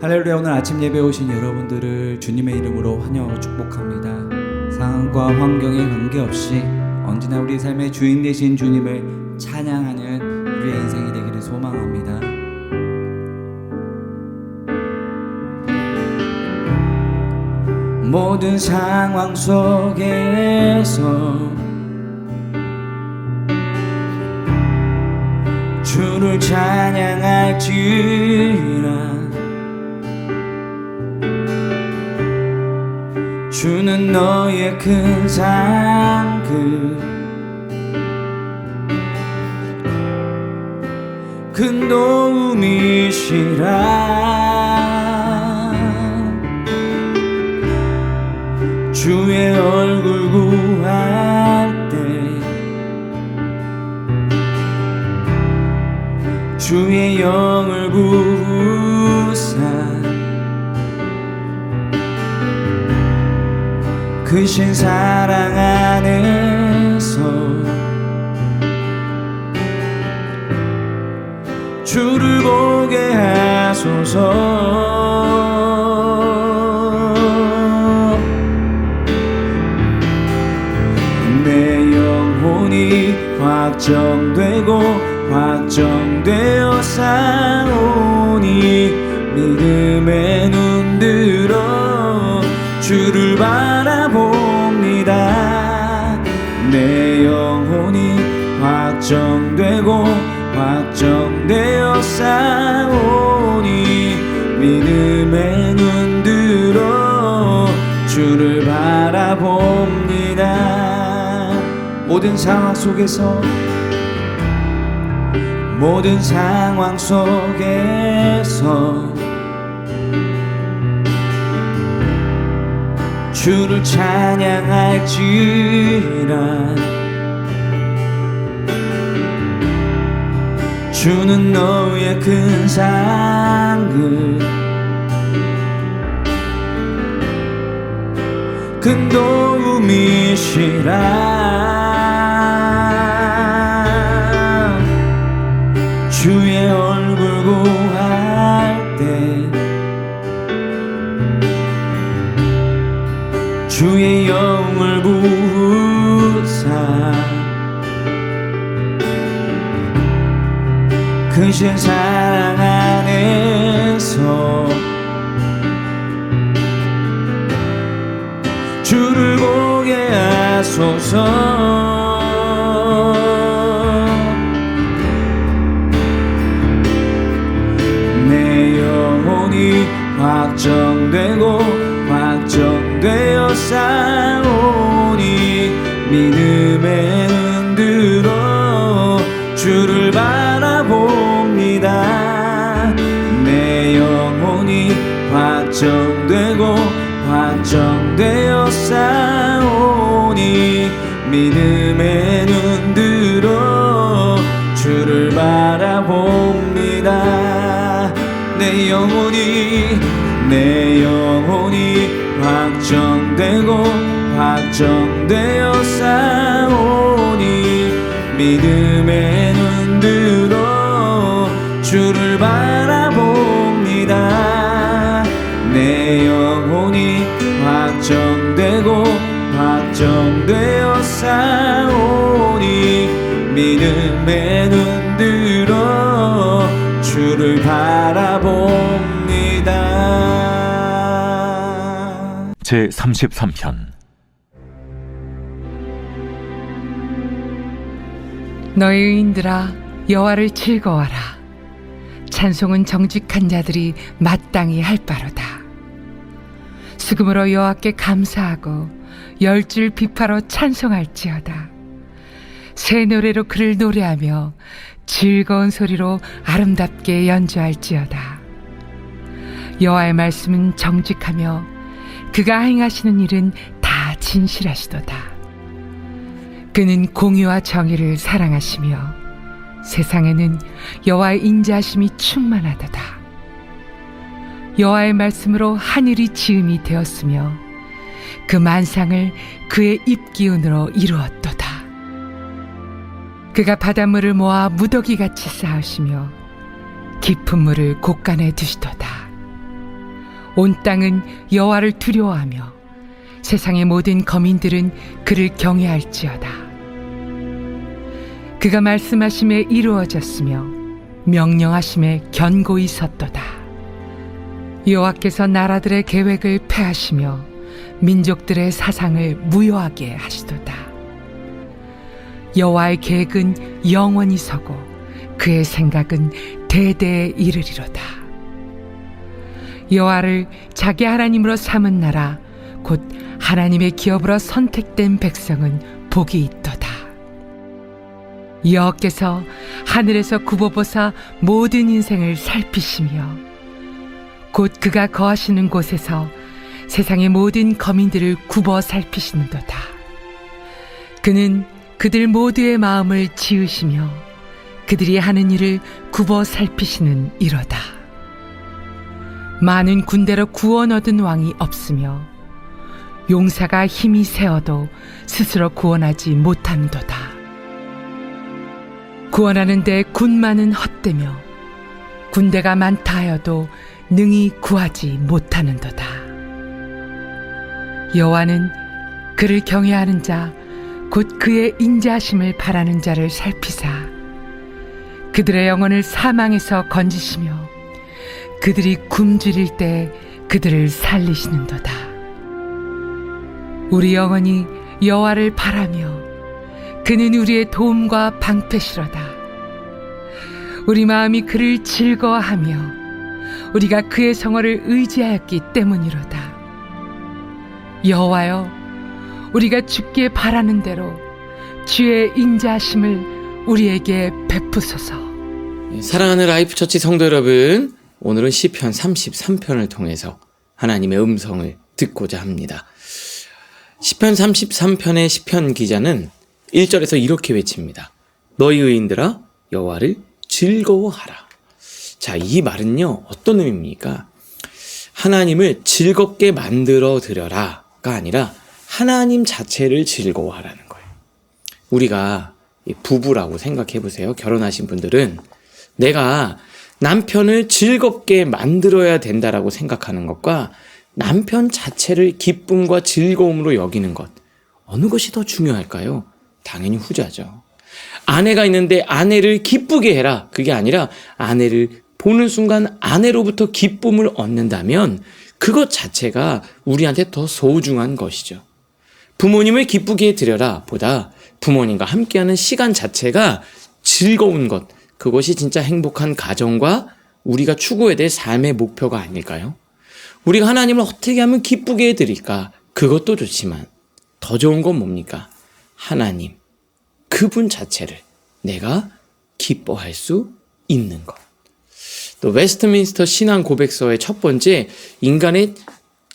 할렐루야 오늘 아침 예배 오신 여러분들을 주님의 이름으로 환영하고 축복합니다. 상황과 환경에 관계없이 언제나 우리 삶의 주인 되신 주님을 찬양하는 우리의 인생이 되기를 소망합니다. 모든 상황 속에서 주를 찬양할지라 주는 너의 큰 상급 큰 도움이시라. 주의 얼굴 구할 때 주의 영을 부사 크신 사랑 안에서 주를 보게 하소서. 내 영혼이 확정되고 확정되어 싸우니 믿음의 눈 들어 주를 바 내 영혼이 확정되고 확정되어 싸우니 믿음의 눈 들어 주를 바라봅니다. 모든 상황 속에서 모든 상황 속에서 주를 찬양할지라. 주는 너의 큰 상급 큰 도움이시라 크신 사랑 안에서 주를 보게 하소서 확정되고 확정되어 싸우니 믿음의 눈 들어 주를 바라봅니다. 내 영혼이 내 영혼이 확정되고 확정되어 싸우니 믿음 확정되어 싸우니 믿음의 눈 들어 주를 바라봅니다. 제 33편. 너희 의인들아 여호와를 즐거워라. 찬송은 정직한 자들이 마땅히 할 바로다. 수금으로 여호와께 감사하고 열줄 비파로 찬송할지어다. 새 노래로 그를 노래하며 즐거운 소리로 아름답게 연주할지어다. 여호와의 말씀은 정직하며 그가 행하시는 일은 다 진실하시도다. 그는 공의와 정의를 사랑하시며 세상에는 여호와의 인자하심이 충만하도다. 여호와의 말씀으로 하늘이 지음이 되었으며 그 만상을 그의 입기운으로 이루었도다. 그가 바닷물을 모아 무더기 같이 쌓으시며 깊은 물을 곳간에 두시도다. 온 땅은 여호와를 두려워하며 세상의 모든 거민들은 그를 경외할지어다. 그가 말씀하심에 이루어졌으며 명령하심에 견고히 섰도다. 여호와께서 나라들의 계획을 패하시며 민족들의 사상을 무효하게 하시도다. 여호와의 계획은 영원히 서고 그의 생각은 대대에 이르리로다. 여호와를 자기 하나님으로 삼은 나라 곧 하나님의 기업으로 선택된 백성은 복이 있도다. 여호께서 하늘에서 굽어보사 모든 인생을 살피시며 곧 그가 거하시는 곳에서 세상의 모든 거민들을 굽어 살피시는도다. 그는 그들 모두의 마음을 지으시며 그들이 하는 일을 굽어 살피시는 이로다. 많은 군대로 구원 얻은 왕이 없으며 용사가 힘이 세어도 스스로 구원하지 못하는도다. 구원하는데 군만은 헛되며 군대가 많다 하여도 능히 구하지 못하는도다. 여호와는 그를 경외하는 자 곧 그의 인자하심을 바라는 자를 살피사 그들의 영혼을 사망에서 건지시며 그들이 굶주릴 때 그들을 살리시는도다. 우리 영혼이 여호와를 바라며 그는 우리의 도움과 방패시로다. 우리 마음이 그를 즐거워하며 우리가 그의 성어를 의지하였기 때문이로다. 여호와여 우리가 주께 바라는 대로 주의 인자하심을 우리에게 베푸소서. 사랑하는 라이프 처치 성도 여러분, 오늘은 시편 33편을 통해서 하나님의 음성을 듣고자 합니다. 시편 33편의 시편 기자는 1절에서 이렇게 외칩니다. 너희 의인들아 여호와를 즐거워하라. 자, 이 말은요. 어떤 의미입니까? 하나님을 즐겁게 만들어 드려라 가 아니라 하나님 자체를 즐거워하라는 거예요. 우리가 이 부부라고 생각해 보세요. 결혼하신 분들은 내가 남편을 즐겁게 만들어야 된다라고 생각하는 것과 남편 자체를 기쁨과 즐거움으로 여기는 것. 어느 것이 더 중요할까요? 당연히 후자죠. 아내가 있는데 아내를 기쁘게 해라. 그게 아니라 아내를 보는 순간 아내로부터 기쁨을 얻는다면 그것 자체가 우리한테 더 소중한 것이죠. 부모님을 기쁘게 해드려라 보다 부모님과 함께하는 시간 자체가 즐거운 것, 그것이 진짜 행복한 가정과 우리가 추구해야 될 삶의 목표가 아닐까요? 우리가 하나님을 어떻게 하면 기쁘게 해드릴까? 그것도 좋지만 더 좋은 건 뭡니까? 하나님, 그분 자체를 내가 기뻐할 수 있는 것. 또 웨스트민스터 신앙 고백서의 첫 번째 인간의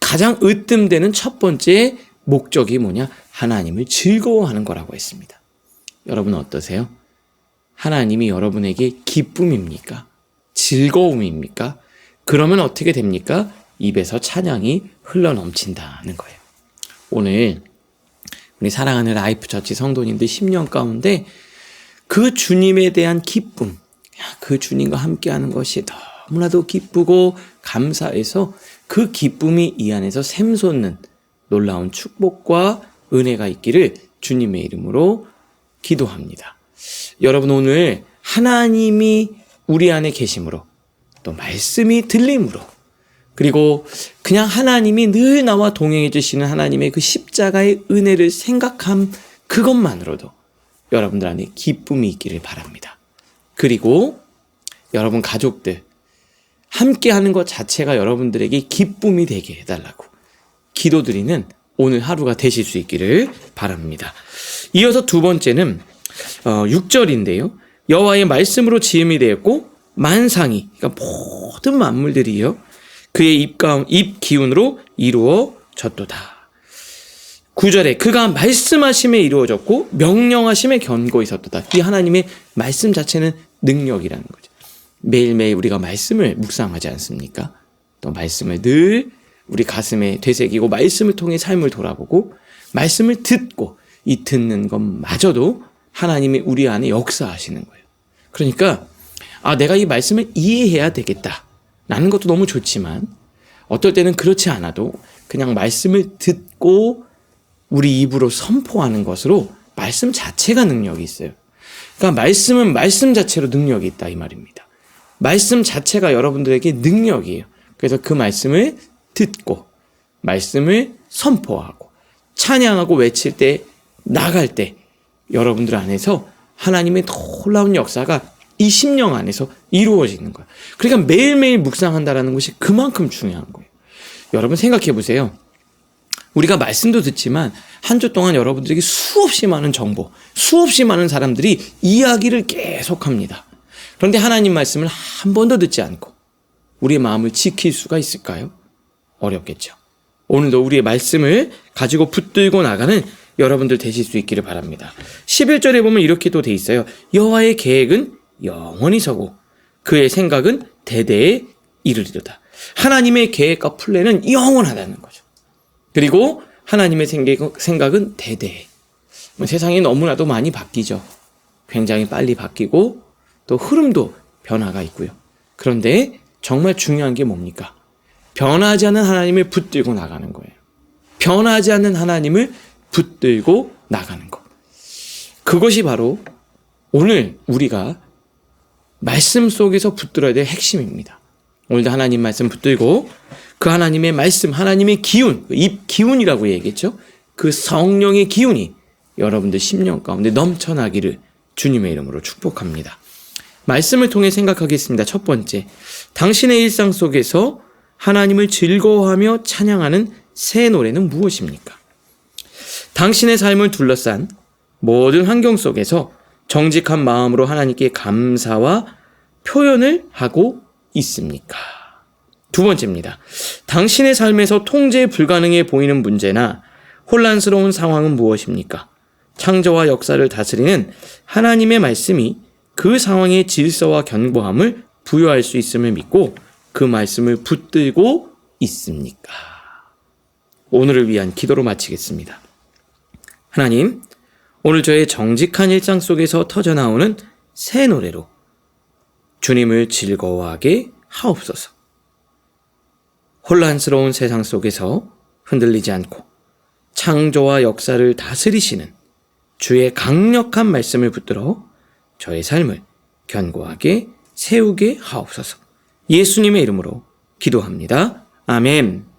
가장 으뜸되는 첫 번째 목적이 뭐냐? 하나님을 즐거워하는 거라고 했습니다. 여러분 어떠세요? 하나님이 여러분에게 기쁨입니까? 즐거움입니까? 그러면 어떻게 됩니까? 입에서 찬양이 흘러 넘친다는 거예요. 오늘 우리 사랑하는 라이프 처치 성도님들 10년 가운데 그 주님에 대한 기쁨, 그 주님과 함께하는 것이 너무나도 기쁘고 감사해서 그 기쁨이 이 안에서 샘솟는 놀라운 축복과 은혜가 있기를 주님의 이름으로 기도합니다. 여러분 오늘 하나님이 우리 안에 계심으로 또 말씀이 들림으로 그리고 그냥 하나님이 늘 나와 동행해 주시는 하나님의 그 십자가의 은혜를 생각함 그것만으로도 여러분들 안에 기쁨이 있기를 바랍니다. 그리고 여러분 가족들 함께 하는 것 자체가 여러분들에게 기쁨이 되게 해달라고 기도드리는 오늘 하루가 되실 수 있기를 바랍니다. 이어서 두 번째는 어, 6절인데요. 여호와의 말씀으로 지음이 되었고 만상이 그러니까 모든 만물들이요 그의 입 입 기운으로 이루어졌도다. 9절에 그가 말씀하심에 이루어졌고 명령하심에 견고 있었도다. 이 하나님의 말씀 자체는 능력이라는 거죠. 매일매일 우리가 말씀을 묵상하지 않습니까? 또 말씀을 늘 우리 가슴에 되새기고 말씀을 통해 삶을 돌아보고 말씀을 듣고 이 듣는 것마저도 하나님이 우리 안에 역사하시는 거예요. 그러니까 아 내가 이 말씀을 이해해야 되겠다. 라는 것도 너무 좋지만 어떨 때는 그렇지 않아도 그냥 말씀을 듣고 우리 입으로 선포하는 것으로 말씀 자체가 능력이 있어요. 그러니까 말씀은 말씀 자체로 능력이 있다 이 말입니다. 말씀 자체가 여러분들에게 능력이에요. 그래서 그 말씀을 듣고 말씀을 선포하고 찬양하고 외칠 때 나갈 때 여러분들 안에서 하나님의 놀라운 역사가 이 심령 안에서 이루어지는 거예요. 그러니까 매일매일 묵상한다라는 것이 그만큼 중요한 거예요. 여러분 생각해 보세요. 우리가 말씀도 듣지만 한 주 동안 여러분들에게 수없이 많은 정보, 수없이 많은 사람들이 이야기를 계속합니다. 그런데 하나님 말씀을 한 번도 듣지 않고 우리의 마음을 지킬 수가 있을까요? 어렵겠죠. 오늘도 우리의 말씀을 가지고 붙들고 나가는 여러분들 되실 수 있기를 바랍니다. 11절에 보면 이렇게도 돼 있어요. 여호와의 계획은 영원히 서고 그의 생각은 대대에 이르리로다. 하나님의 계획과 플랜은 영원하다는 거죠. 그리고 하나님의 생각- 생각은 대대해. 뭐 세상이 너무나도 많이 바뀌죠. 굉장히 빨리 바뀌고 또 흐름도 변화가 있고요. 그런데 정말 중요한 게 뭡니까? 변하지 않는 하나님을 붙들고 나가는 거예요. 변하지 않는 하나님을 붙들고 나가는 것. 그것이 바로 오늘 우리가 말씀 속에서 붙들어야 될 핵심입니다. 오늘도 하나님 말씀 붙들고 그 하나님의 말씀, 하나님의 기운, 그입 기운이라고 얘기했죠. 그 성령의 기운이 여러분들 심령 가운데 넘쳐나기를 주님의 이름으로 축복합니다. 말씀을 통해 생각하겠습니다. 첫 번째, 당신의 일상 속에서 하나님을 즐거워하며 찬양하는 새 노래는 무엇입니까? 당신의 삶을 둘러싼 모든 환경 속에서 정직한 마음으로 하나님께 감사와 표현을 하고 있습니까? 두 번째입니다. 당신의 삶에서 통제 불가능해 보이는 문제나 혼란스러운 상황은 무엇입니까? 창조와 역사를 다스리는 하나님의 말씀이 그 상황의 질서와 견고함을 부여할 수 있음을 믿고 그 말씀을 붙들고 있습니까? 오늘을 위한 기도로 마치겠습니다. 하나님, 오늘 저의 정직한 일상 속에서 터져나오는 새 노래로 주님을 즐거워하게 하옵소서. 혼란스러운 세상 속에서 흔들리지 않고 창조와 역사를 다스리시는 주의 강력한 말씀을 붙들어 저의 삶을 견고하게 세우게 하옵소서. 예수님의 이름으로 기도합니다. 아멘.